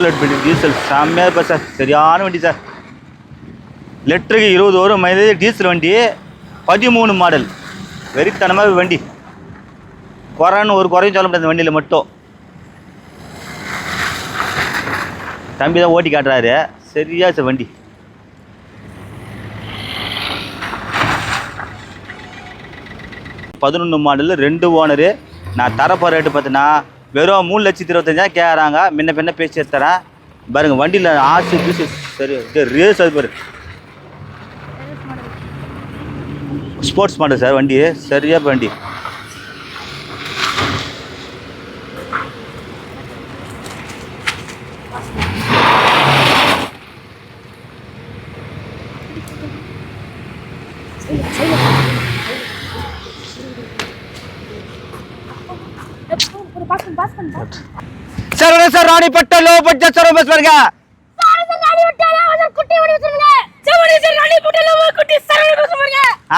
Diesel செம்மையாக இருப்பா sir. சரியான வண்டி சார். லிட்டருக்கு இருபது வரும் மைலேஜ் டீசல் வண்டி. பதிமூணு மாடல் வெறித்தனமாக வண்டி. குறைன்னு ஒரு குறையும் சொல்ல முடியாது இந்த வண்டியில் மட்டும். தம்பி தான் ஓட்டி காட்டுறாரு. சரியா சார் வண்டி. பதினொன்று மாடலு ரெண்டு ஓனரு நான் தரப்போகிற ரேட்டு பார்த்தீங்கன்னா வெறும் மூணு லட்சத்தி இருபத்தஞ்சாயிரம் கேட்குறாங்க முன்ன பின்ன பேசி தரேன் பாருங்க வண்டியில் ஆசு பீசு சரி ரேஸ் அது பாரு. ஸ்போர்ட்ஸ் மாடல் சார் வண்டி. சரியா வண்டி. சார் வணக்கம் sir. Ranipet low budget sir bus பாருங்க.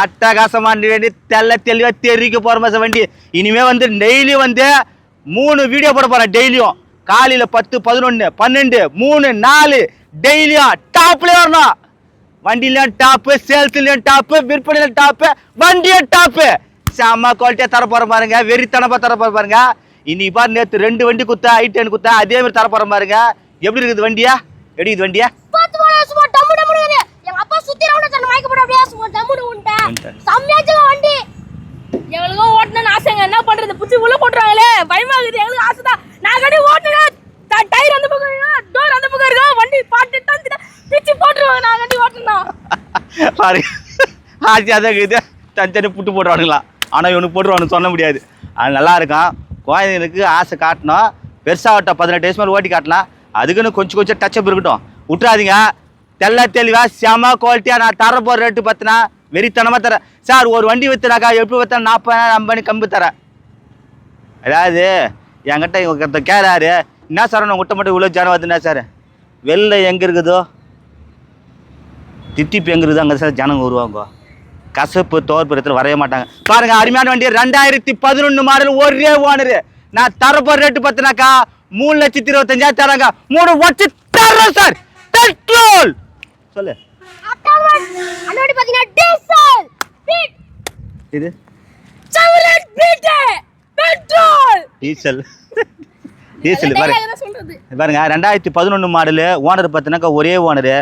அட்டகாசமா வண்டி தெல்ல தெளிவா தெருக்கு போற சார் வண்டி. இனிமே வந்து டெய்லி வந்து மூணு வீடியோ போட போறேன் டெய்லியும் காலையில பத்து பதினொன்று பன்னெண்டு மூணு நாலு டெய்லியும் டாப்ல வரணும். வண்டிலையும் டாப்பு சேல்ஸ்லயும் டாப்பு விற்பனையிலும் டாப்பு வண்டியும் டாப்பு செம்ம குவாலிட்டியா தர போற பாருங்க. வெறித்தனமா தர போற பாருங்க. இன்னைக்கு பாரு நேத்து ரெண்டு வண்டி குத்தா ஐ டென் குத்தா அதே மாதிரி தர போற பாருங்க. எப்படி இருக்குது வண்டியா? எப்படி இருக்குது வண்டியா? வண்டி. எங்களுக்கும் ஓட்டணும்னு ஆசைங்க. என்ன பண்றது? புடிச்சு உள்ள போட்டுருவாங்களே. பயமா இருக்குது எங்களுக்கு ஆசை தான் நான் கட்டி ஓட்டுனேன் டயர் அந்த பக்கம் டோர் அந்த பக்கம் வண்டி பாட்டு தந்துட்டு பிச்சு போட்டுருவாங்க. நான் கட்டி ஓட்டணும் பாருங்க ஆசையாக தான் இருக்குது. தனித்தனி புட்டு போட்டுருவானுங்களா ஆனால் இவனுக்கு போட்டுருவானு சொல்ல முடியாது. அது நல்லா இருக்கும் குழந்தைங்களுக்கு ஆசை காட்டணும். பெருசாக ஓட்ட பதினெட்டு வயசு மேலே ஓட்டி காட்டலாம். அதுக்குன்னு கொஞ்சம் கொஞ்சம் டச்சப் இருக்கட்டும். விட்றாதீங்க தெல்ல தெளிவாக செம குவாலிட்டியாக நான் தர போகிற ரேட்டு பார்த்தினா வெறித்தனமாக தரேன் சார் ஒரு வண்டி விற்றுனாக்கா எப்படி விற்றா நாற்பது ஐம்பது கம்பு தரேன். அதாவது என்கிட்ட இவங்க கேட்குறாரு என்ன சார் நான் விட்ட மட்டும் இவ்வளோ ஜனம் வருதுன்னா சார்? வெளில எங்கே இருக்குதோ? திட்டிப்பு எங்கே இருக்குது அங்கே சார் ஜனங்க வருவாங்க. கசப்பு தோற்புறத்தில் வரைய மாட்டாங்க. பாருங்க அருமையான வண்டி ரெண்டாயிரத்தி பதினொன்று மாடல் ஒரே ஓனரு நான் தரப்போற ரேட்டு பார்த்தினாக்கா மூணு லட்சத்தி இருபத்தஞ்சாயிரம் தராங்க மூணு வச்சு தரோம் சார் பெட்ரோல் சொல்லு. இது? டீசல் டீசல் பாருங்க பாருங்க ரெண்டாயிரத்தி பதினொன்று மாடலு ஓனர் பார்த்தினாக்கா ஒரே ஓனரு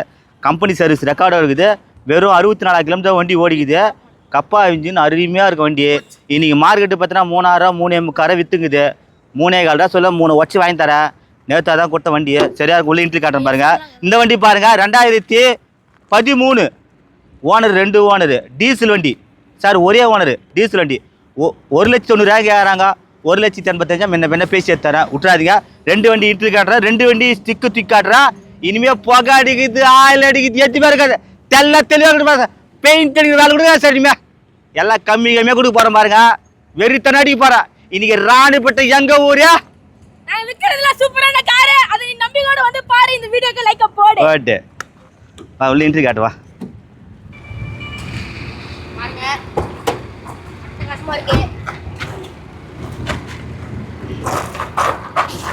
கம்பெனி சர்வீஸ் ரெக்கார்டாக இருக்குது. வெறும் அறுபத்தி நாலாயிரம் கிலோமீட்டர் வண்டி ஓடிக்குது. கப்பா இன்ஜின் அருமையாக இருக்கும் வண்டி. இன்றைக்கி மார்க்கெட்டு பார்த்தீங்கன்னா மூணாயிரம் மூணே எம்முக்கார விற்றுங்குது மூணே கால் ரூபா சொல்ல மூணு வச்சு வாங்கி தரேன். நேற்று தான் கொடுத்த வண்டி. சரியாக உள்ள இன்ட்ரி காட்டுறேன் பாருங்கள் இந்த வண்டி பாருங்கள் ரெண்டாயிரத்தி பதிமூணு. ஓனர் ரெண்டு ஓனரு டீசல் வண்டி. சார் ஒரே ஓனரு டீசல் வண்டி. ஒ- ஒரு லட்சத்தி தொண்ணூறாயிரம் கேட்குறாங்க ஒரு லட்சத்தி எண்பத்தஞ்சா முன்ன பின்ன பேசி எடுத்துறேன் விட்டுறாதீங்க. ரெண்டு வண்டி இன்ட்ரி காட்டுறேன். ரெண்டு வண்டி ஸ்டிக்கு தூக்கி காட்டுறேன். இனிமேல் புகை அடிக்குது ஆயில் அடிக்குது எத்தி பேர் இருக்காது தெல்ல தெளிவாக பெயிண்ட் அடிக்கிற வேலை கொடுங்க சார் இனிமே. எல்லாம் கம்மி கம்மியாக கொடுக்க போகிறேன் பாருங்க. வெறித்தன அடிக்க போகிறேன் இன்னைக்கு ராணிப்பட்ட எங்க ஊரே? சூப்பரான காரு அதை நீ நம்பிக்கையோட வந்து பாரு. இந்த வீடியோக்கு லைக் போடு. ஓட்டு வா உள்ள இன்ட்ரி கஷ்டமா இருக்கு.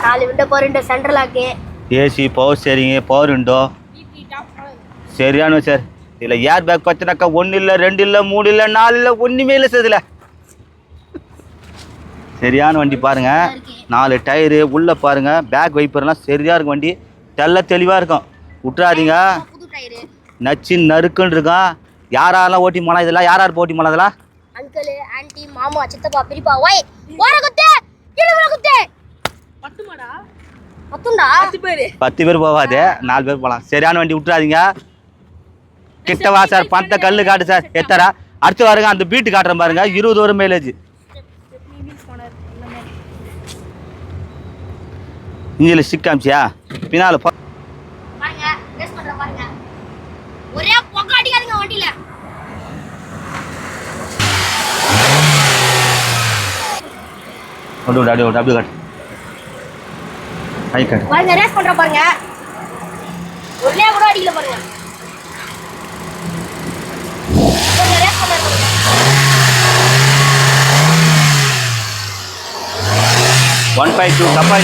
நாலு விண்டோ போ ரெண்டு central lock A C power steering power window சரியான சார். இதில் ஏர் பேக் பார்த்தினாக்கா ஒன்று இல்லை ரெண்டு இல்லை மூணு இல்லை நாலு இல்லை ஒன்றுமே இல்லை சார் இதில். சரியான வண்டி பாருங்க. நாலு டயரு உள்ளே பாருங்க. பேக் வைப்பர்லாம் சரியா இருக்கும் வண்டி. தெல்ல தெளிவாக இருக்கும். விட்றாதீங்க புது டயரு நச்சு நறுக்குன்னு இருக்கும். யார் யாரெல்லாம் ஓட்டி போனா இதெல்லாம் யார் யார் ஓட்டி போனா இதெல்லாம்? அங்கிள் ஆன்ட்டி மாமா சித்தப்பா பெரியப்பா ஒய் ஓர குத்து இழுவல குத்து. பத்துமாடா பத்துண்டா? பத்து பேரு. பத்து பேர் போகாது நாலு பேர் போகலாம் சரியான வண்டி விட்றாதீங்க கிட்ட வா சார் பந்த கல்லு காட்டு சார். எத்தரா? அடுத்து பாருங்க அந்த பீட்டு காட்டுறேன் பாருங்க. இருபது வரும் மைலேஜ் இஞ்சில் ஸ்டிக் காமிச்சியா? பின்னால் கொண்டு விடு அப்படியே விடு அப்படியே காட்டு. கை காட்டு பாருங்க ரேஸ் பண்ற பாருங்க. ஒரே கூட அடிக்கல பாருங்க, ஒன் ஃபைவ் டூ தப்பா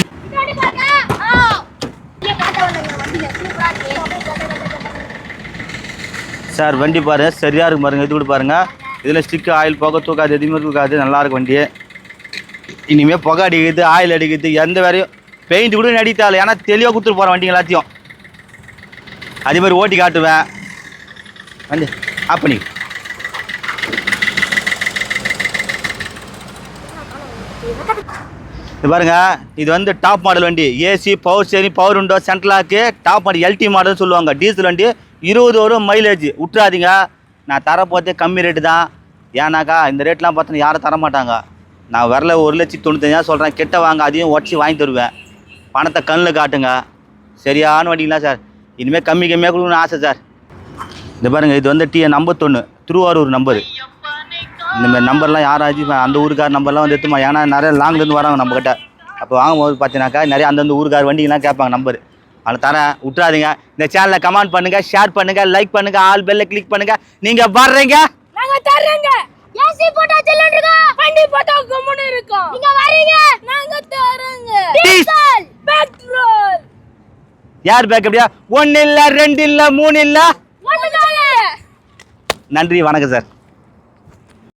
சார் வண்டி பாருங்க சரியாக இருக்கும் பாருங்க. இது கூட பாருங்க. இதில் ஸ்டிக்கு ஆயில் புகை தூக்காது எதுவுமே தூக்காது. நல்லா இருக்கும் வண்டி. இனிமேல் புகை அடிக்குது ஆயில் அடிக்குது. எந்த வேறையும் பெயிண்ட் கூட அடித்தாலும் ஏன்னா தெளிவாக கொடுத்துட்டு போகிறேன் வண்டிங்க எல்லாத்தையும். அதே மாதிரி ஓட்டி காட்டுவேன். வண்டி அப்ப பண்ணி. இது பாருங்க இது வந்து டாப் மாடல் வண்டி. A C power steering power window central lock top model L D model சொல்லுவாங்க. டீசல் வண்டி இருபது வரும் மைலேஜ் விட்டுறாதீங்க. நான் தர கம்மி ரேட்டு தான். ஏன்னாக்கா இந்த ரேட்லாம் பார்த்தோன்னா யாரும் தர மாட்டாங்க. நான் வரல ஒரு லட்சத்தி தொண்ணூத்தஞ்சாயிரம் சொல்கிறேன் கெட்ட வாங்க அதையும் உடச்சி வாங்கி தருவேன். பணத்தை கண்ணில் காட்டுங்க. சரியான வண்டிங்களா சார் இனிமேல் கம்மி கம்மியாக கொடுக்கணும்னு ஆசை சார் இந்த பாருங்கள் இது வந்து டிஎன் ஐம்பத்தொன்று திருவாரூர் நம்பரு இந்த மாதிரி நம்பர்லாம் யாராச்சும் அந்த ஊருக்கார் நம்பர்லாம் வந்து எடுத்துமா ஏன்னா நிறைய லாங்லேருந்து வராங்க நம்மக்கிட்ட அப்போ வாங்கும்போது பார்த்தீங்கன்னாக்கா நிறைய அந்தந்த ஊருக்கார் வண்டிங்கெல்லாம் கேட்பாங்க நம்பர் அதில் தரேன். விட்றாதீங்க இந்த சேனலை கமெண்ட் பண்ணுங்க ஷேர் பண்ணுங்க லைக் பண்ணுங்க ஆல் பெல்ல கிளிக் பண்ணுங்க. நீங்க வர்றீங்க? நாங்க தர்றோங்க. ஏசி போட்டா செல்லுன்னு இருக்கோம் வண்டி போட்டா கும்முன்னு இருக்கும் நீங்க வரீங்க நாங்க தர்றோங்க. டீசல் பெட்ரோல் யார் பேக் அப்படியா? ஒன்று இல்லை ரெண்டு இல்லை மூணு இல்லை நன்றி வணக்கம் சார்